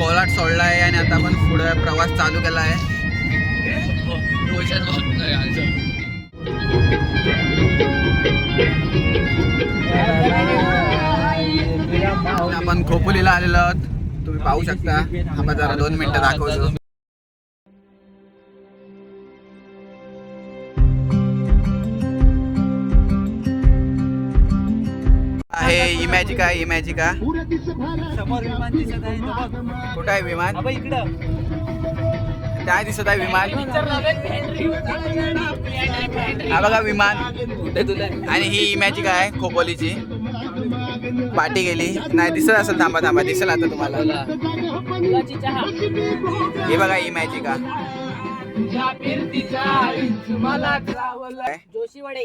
कोलाट सोडला आहे आणि आता आपण पुढे प्रवास चालू केला आहे. आपण खोपोलीला आलेलो आहोत. तुम्ही पाहू शकता. हा जरा दोन मिनिटं दाखवतो. आहे इमॅजिका आहे. समोर विमान दिसत आहे बघ. कुठं आहे विमान? इकडं. काय दिसत आहे विमान. हा बघा विमान. आणि ही इमॅजिका आहे खोपोलीची. पाठी गेली नाही दिसत असेल थांबा थांबा दिसेल आता तुम्हाला. हे बघा इमॅजिका काय? जोशीवाडे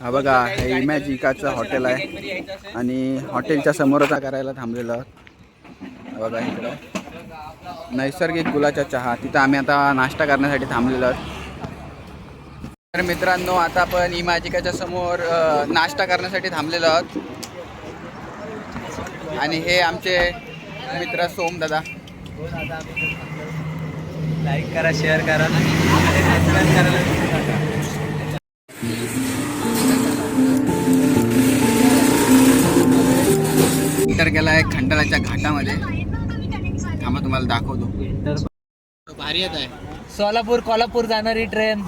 हा बघा हे इमॅजिकाचं हॉटेल आहे. आणि हॉटेलच्या समोरच करायला थांबलेलो आहोत. बघा इकडं. नैसर्गिक गुलाचा चहा. तिथं आम्ही आता नाश्ता करण्यासाठी थांबलेलो आहोत. तर मित्रांनो आता आपण इमॅजिकाच्या समोर नाश्ता करण्यासाठी थांबलेलो आहोत. आणि हे आमचे मित्र सोम दादा. लाईक करा शेअर करा. इंटर गेला आहे खंडाळाच्या घाटामध्ये. थांबा तुम्हाला दाखवतो. भारी येत आहे. सोलापूर कोल्हापूर जाणारी ट्रेन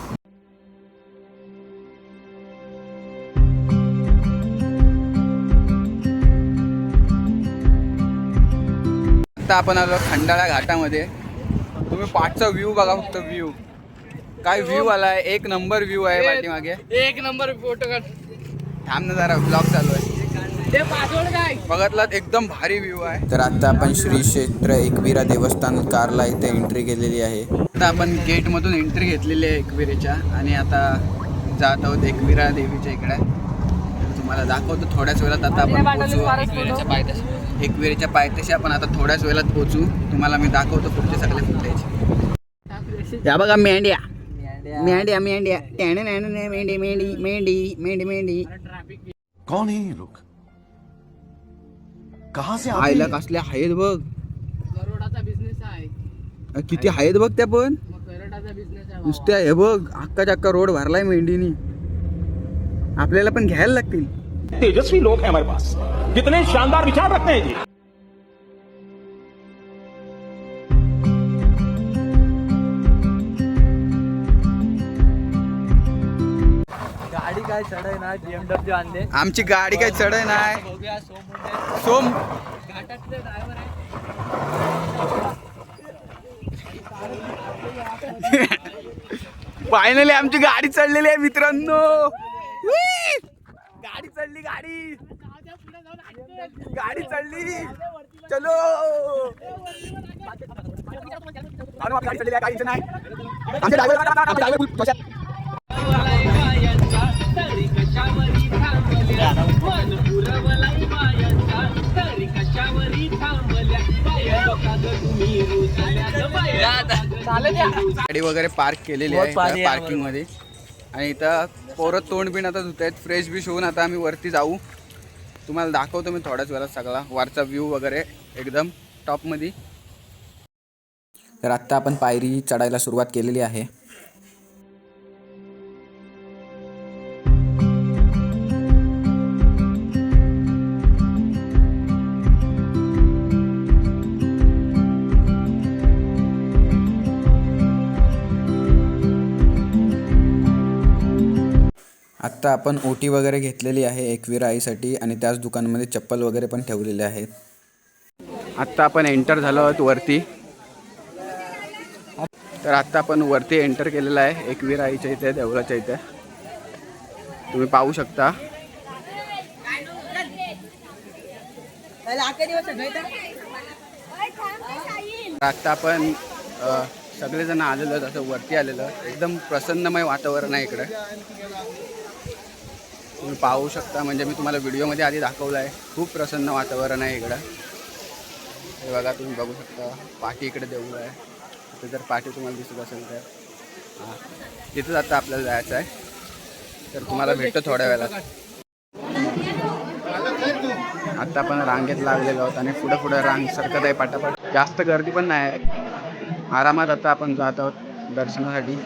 आता आपण आलो खंडाळा घाटामध्ये. तुम्ही पाठचा व्ह्यू बघा फक्त व्ह्यू काय व्ह्यू आलाय? एक नंबर व्ह्यू आहे पाठीमागे. एक नंबर फोटो काढ. थांब ना जरा ब्लॉग चालू आहे. ते पासवर्ड काय? बघतलात एकदम भारी व्ह्यू आहे. तर आता आपण श्री क्षेत्र एकविरा देवस्थान कारला इथे एंट्री केलेली आहे. आता आपण गेट मधून एंट्री घेतलेली आहे एकविरेच्या. आणि आता जात आहोत एकविरा देवीच्या इकडे. तर तुम्हाला दाखवतो थोड्याच वेळात आता आपण पोहोचू. एकविरेच्या पायथ्याशी. आपण आता थोड्याच वेळात पोहोचू. तुम्हाला मी दाखवतो पुढचे सगळे फुटेज या बघा मेंढ्या. मेंढ्या मेंढ्या टॅण मेंढी मेंढी मेंढी मेंढी मेंढी कौन है ये लोग कहां से हैं? कसल्या आहेत बघ करोडाचा बिझनेस आहे किती आहेत बघ त्या पण मग करोडाचा बिझनेस आहे नुसत्या हे बघ अक्का अक्का रोड भरलाय मेंढीनी आपल्याला पण घ्यायला लागतील तेजस्वी लोग हैं हमारे पास। कितने शानदार विचार रखते हैं जी। काय चढाय ना बीएमडब्ल्यू आणले. आमची गाडी काय चढ नाही. बघूया सोम सोम घाटातले ड्रायव्हर आहे. फायनली आमची गाडी चढलेली आहे मित्रांनो! गाडी चढली गाडी. गाडी चढली. चलो. गाडी चढलेली आहे, काहीच नाही. गाडी वगैरे पार्क केलेली आहे आहे पार्किंगमध्ये. आणि इथं पोरं तोंड बिन आता धुत आहेत फ्रेश बिश होऊन आता आम्ही वरती जाऊ. तुम्हाला दाखवतो मी थोड्याच वेळात सगळा. वरचा व्ह्यू वगैरे एकदम टॉपमध्ये तर आत्ता आपण पायरी चढायला सुरुवात केलेली आहे. आत्ता आपण ओटी वगैरे घेतलेली आहे एकविरा आईसाठी आणि त्याच दुकानामध्ये चप्पल वगैरे पण ठेवलेले आहेत. आत्ता आपण एंटर झालो आहोत वरती. तर आत्ता आपण वरती एंटर केलेलं आहे एकवीर आईच्या इथे देवळाच्या इथे. तुम्ही पाहू शकता. आत्ता आपण सगळेजण आलेलो असं वरती आलेलं एकदम प्रसन्नमय वातावरण आहे इकडे. तुम्ही पाहू शकता. म्हणजे मी तुम्हाला व्हिडिओमध्ये आधी दाखवलं आहे. खूप प्रसन्न वातावरण आहे इकडं. हे बघा तुम्ही बघू शकता. पाठी इकडे देऊळ आहे. तिथे जर पाठी तुम्हाला दिसत असेल तर. हां. तिथंच आता आपल्याला जायचं आहे. तर तुम्हाला भेटतो थोड्या वेळात. आत्ता आपण रांगेत लागलेलो आहोत आणि पुढं पुढं रांग सरकत आहे पटापट. जास्त गर्दी पण नाही आहे. आरामात आता आपण जात आहोत दर्शनासाठी.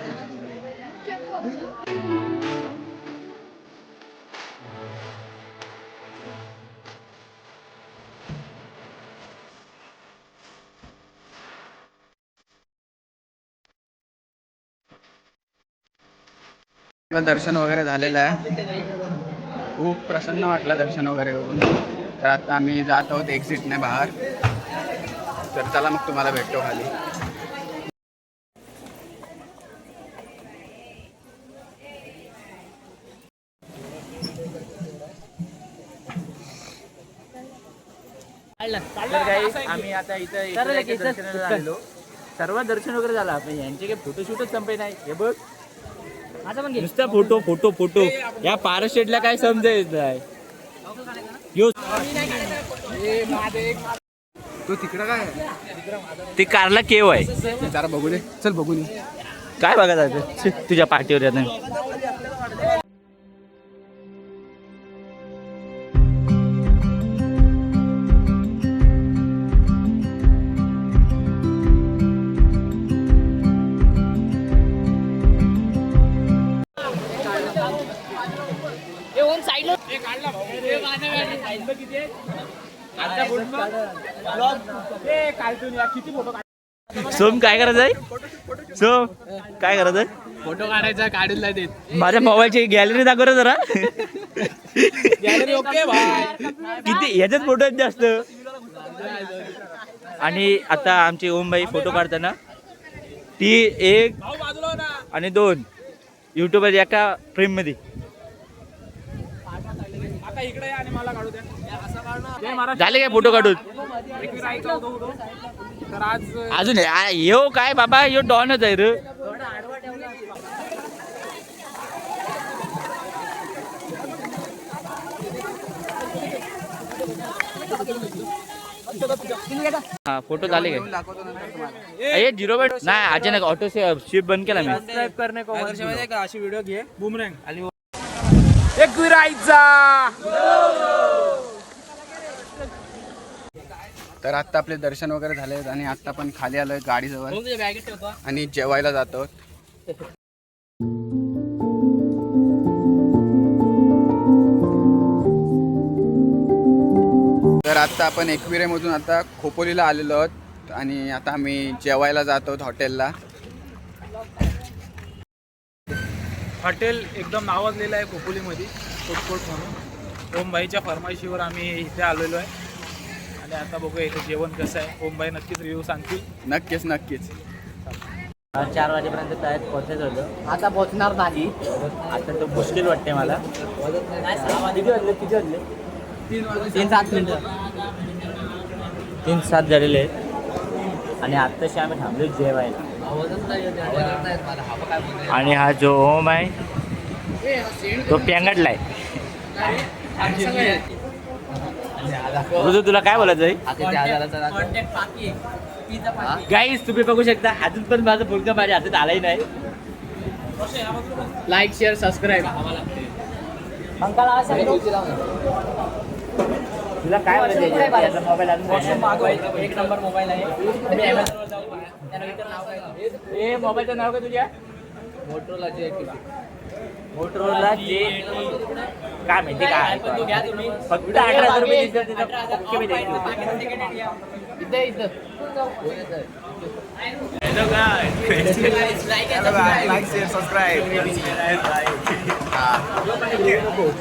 दर्शन वगैरे झालेलं आहे. खूप प्रसन्न वाटलं दर्शन वगैरे करून तर आता आम्ही जात आहोत एक्झिटने बाहेर. तर चला मग तुम्हाला भेटतो खाली. काही आम्ही आता इथं सर्व दर्शन वगैरे झालं. आपण यांचे काही फोटोशूटच संपे नाही. हे बघ. नुसता फोटो फोटो फोटो. या पारशेटला काय समजायच नाही. यो. तू तिकडं काय? आहे? ते कारला केव आहे. जरा बघू दे. चल बघू दे काय बघा तुझ्या पाठीवर येतं सोम काय करायचं आहे? सोम काय करायचं आहे? फोटो काढायचा काढून देत. माझ्या मोबाईलची गॅलरी दाखव रे जरा. गॅलरी ओके किती ह्याच्यात फोटो आहेत जास्त? आणि आता आमची ओमबाई फोटो काढताना. ती एक आणि दोन. युट्यूबर एका फ्रेममध्ये झाले काय फोटो काढून? अजून आ- यो काय बाबा यो डॉनच आहे रे. हा फोटो झाले काय? ए झिरो बेट नाही अचानक ऑटो शिफ्ट बंद केला मी. अशी व्हिडिओ घे. बुमरँग आणि तर आत्ता आपले दर्शन वगैरे झाले आणि आत्ता पण खाली आलोय गाडीजवळ. आणि जेवायला जातो. तर आता आपण एकविरेमधून आता खोपोलीला आलेलो आहोत आणि आता आम्ही जेवायला जात आहोत हॉटेलला. हॉटेल एकदम नावाजलेलं आहे खोपोलीमध्ये फूडकोर्ट म्हणून. ओमबाईच्या फरमाईशीवर आम्ही इथे आलेलो आहे. आणि आता बघूया इथे जेवण कसं आहे. ओमबाई नक्कीच रिव्ह्यू सांगतील. नक्कीच नक्कीच. चार वाजेपर्यंत तयार पोहोचायचं होतं. आता पोहोचणार नाही. आता तो मुश्किल वाटते मला. किती वाजले किती वाजले? तीन सात मिनिटं. तीन सात झालेले आहेत. आणि आत्ताशी आम्ही थांबलो जेवायला. आणि हा जो ओम आहे तो पेंगटलाय ऋतू तुला काय बोलायचं आहे? गाईस तुम्ही बघू शकता अजून पण माझा मुलगा माझ्या हातात आलाही नाही. लाईक शेअर सबस्क्राईब तुला काय मोबाईल अजून एक नंबर मोबाईल आहे. ए मोबाईलचं नाव काय तुझ्या? मोटरोला जे मोटरोला जे काय माहिती काय फक्त अठरा हज़ार रुपये दिसतात तिथं पक्के मी देतो. इथे इथं.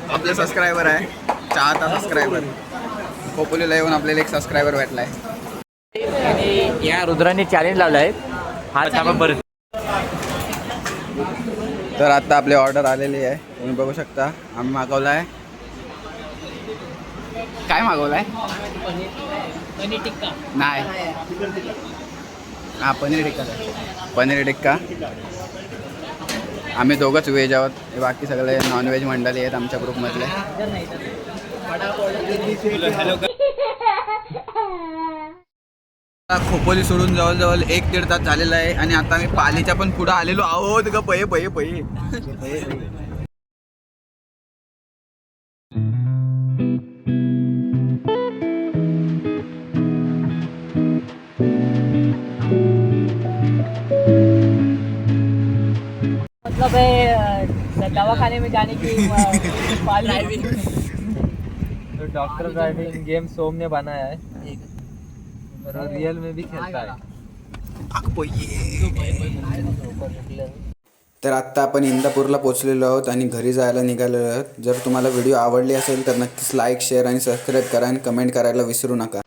आपले सबस्क्रायबर आहे. चाहता सबस्क्रायबर खोपोलीला येऊन आपल्याला एक सबस्क्रायबर भेटलाय. आणि या रुद्राने चॅलेंज लावला आहे. हा थांबा परत तर आता आपली ऑर्डर आलेली आहे. तुम्ही बघू शकता. आम्ही मागवला आहे काय मागवलं आहे पनीर टिक्का. नाही. हा पनीर टिक्का. पनीर टिक्का. आम्ही दोघंच व्हेज आहोत. हे बाकी सगळे नॉनव्हेज मंडळी आहेत आमच्या ग्रुपमधले खोपोली सोडून जवळजवळ एक दीड तास झालेला आहे आणि आता आम्ही पालीच्या पण पुढे आलेलो आहोत. ग पये पये पये. मतलब दवाखाने में जाने की तो डॉक्टर ड्राइविंग गेम सोम ने बनाया है और रियल में भी खेलता है। तर आत्ता आपण इंदापूरला पोहोचलेलो आहोत आणि घरी जायला निघालेलो आहोत. जर तुम्हाला व्हिडिओ आवडली असेल तर नक्कीच लाईक शेअर आणि सबस्क्राईब करा आणि कमेंट करायला विसरू नका.